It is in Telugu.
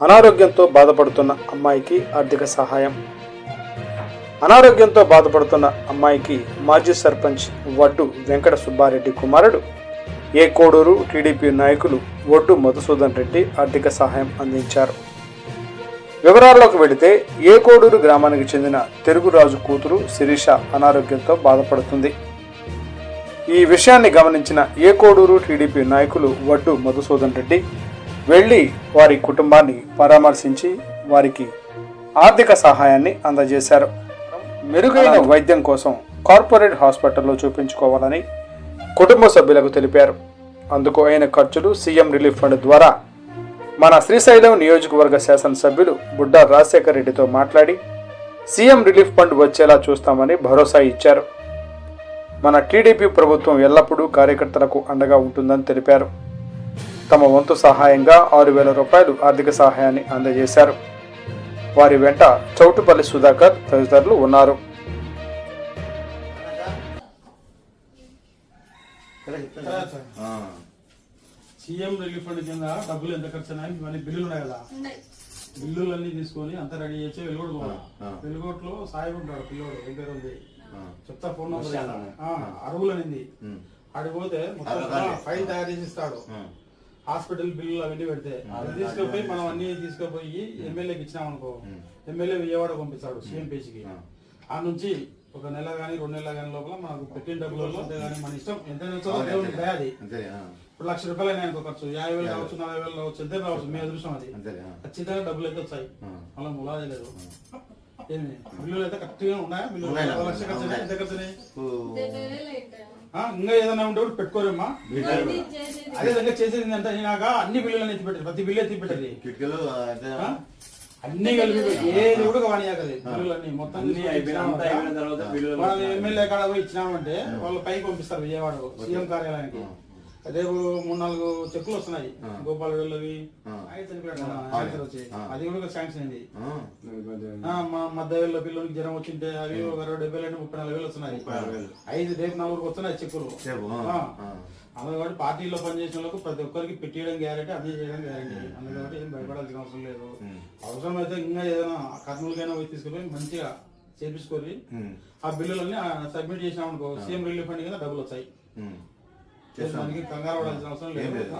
అనారోగ్యంతో బాధపడుతున్న అమ్మాయికి ఆర్థిక సహాయం. అనారోగ్యంతో బాధపడుతున్న అమ్మాయికి మాజీ సర్పంచ్ వడ్డు వెంకట సుబ్బారెడ్డి కుమారుడు ఏ కోడూరు టీడీపీ నాయకులు ఒడ్డు మధుసూదన్ రెడ్డి ఆర్థిక సహాయం అందించారు. వివరాల్లోకి వెళితే ఏ కోడూరు గ్రామానికి చెందిన తెలుగురాజు కూతురు శిరీష అనారోగ్యంతో బాధపడుతుంది. ఈ విషయాన్ని గమనించిన ఏ కోడూరు టీడీపీ నాయకులు వడ్డు మధుసూదన్ రెడ్డి వెళ్ళి వారి కుటుంబాన్ని పరామర్శించి వారికి ఆర్థిక సహాయాన్ని అందజేశారు. మెరుగైన వైద్యం కోసం కార్పొరేట్ హాస్పిటల్లో చూపించుకోవాలని కుటుంబ సభ్యులకు తెలిపారు. అందుకు అయిన ఖర్చులు సీఎం రిలీఫ్ ఫండ్ ద్వారా మన శ్రీశైలం నియోజకవర్గ శాసనసభ్యులు బుడ్డా రాజశేఖర్ రెడ్డితో మాట్లాడి సీఎం రిలీఫ్ ఫండ్ వచ్చేలా చూస్తామని భరోసా ఇచ్చారు. మన టీడీపీ ప్రభుత్వం ఎల్లప్పుడూ కార్యకర్తలకు అండగా ఉంటుందని తెలిపారు. తమ వంతు సహాయంగా ఆరు వేల రూపాయలు ఆర్థిక సహాయాన్ని అందజేశారు. వారి వెంట చౌటుపల్లి సుధాకర్ తదితరులు ఉన్నారు. సీఎం రిలీఫ్ ఫండ్ కింద డబ్బులు ఎంత ఖర్చు అయినాయి ఇవన్నీ బిల్లులు ఉన్నాయి కదా? బిల్లులు అన్ని తీసుకొని అంతా రెడీ చేసి వెలుగోడు పోవాలి. వెలుగోట్లో సాయి ఉంటాడు పిల్లోడు ఏం పేరు ఉంది? చెప్తా ఫోన్ నంబర్ అరువులు అనింది ఆడికి పోతే మొత్తం ఆ, ఫైల్ తయారు చేసి ఇస్తాడు. హాస్పిటల్ బిల్లులు అవన్నీ పెడితే అది తీసుకుపోయి మనం అన్ని తీసుకుపోయి ఎమ్మెల్యేకి ఇచ్చినాం అనుకో ఎమ్మెల్యే విజయవాడ పంపిస్తాడు సీఎం పేజీకి. ఆ నుంచి ఒక నెల కానీ రెండు నెలల కానీ లోపల మనకు పెట్టిన డబ్బులలో కానీ మన ఇష్టం ఎంత దయ అది ఇప్పుడు లక్ష రూపాయలు అయినాయి అనుకో ఖర్చు యాభై వేలు కావచ్చు నలభై వేలు కావచ్చు ఎంత రావచ్చు మీ అదృష్టం అది. ఖచ్చితంగా డబ్బులు అయితే వచ్చాయి అలా ములాది లేదు. ఏమి బిల్లులు అయితే కరెక్ట్గా ఉన్నాయా? బిల్లులు ఉన్నాయి. ఒక లక్ష ఖర్చు అయినాయి, ఎంత ఖర్చు అయినాయి? చేసేది ఆ, ఇంకా ఏదైనా ఉంటే కూడా పెట్టుకోరేమ్మా. అదే విధంగా చేసేది ఏంటంటే అన్ని బిల్లులు ఎత్తి పెట్టేది ప్రతి బిల్లు ఎత్తి కిటికీలు ఆ? అన్ని కలిపి పెట్టి ఏది కూడా వాణియాకది బిల్లులు అన్ని మొత్తం అన్ని అయిపోయిన అంతా ఇచ్చినామంటే, అయిపోయిన తర్వాత బిల్లులు మనం ఎమ్మెల్యే కాడ పోయి ఇచ్చినామంటే వాళ్ళు పైకి పంపిస్తారు విజయవాడ సీఎం కార్యాలయానికి. రేపు మూడు నాలుగు చెక్కులు వస్తున్నాయి. గోపాల్ వచ్చి అది కూడా శాంక్షన్ అయింది. మా మధ్య పిల్లలకి జ్వరం వచ్చింటే అవి ఒక అరవై డెబ్బై రెండు ముప్పై నాలుగు వేలు వస్తున్నాయి ఐదు రేపు నలుగురికి వస్తున్నాయి చెక్కులు. అందుకని పార్టీలో పనిచేసిన వాళ్ళకు ప్రతి ఒక్కరికి పెట్టేయడం గ్యారెంటీ అన్ని చేయడం గ్యారెంటీ. అందుకని ఏం భయపడాల్సిన అవసరం లేదు. అవసరం అయితే ఇంకా ఏదైనా కర్నూలుకైనా పోయి తీసుకుపోయి మంచిగా చేపించుకొని ఆ బిల్లులన్నీ సబ్మిట్ చేసినాం అనుకో సీఎం రిలీఫ్ ఫండ్ కింద డబ్బులు వచ్చాయి కంగారు అవసరం లేదు.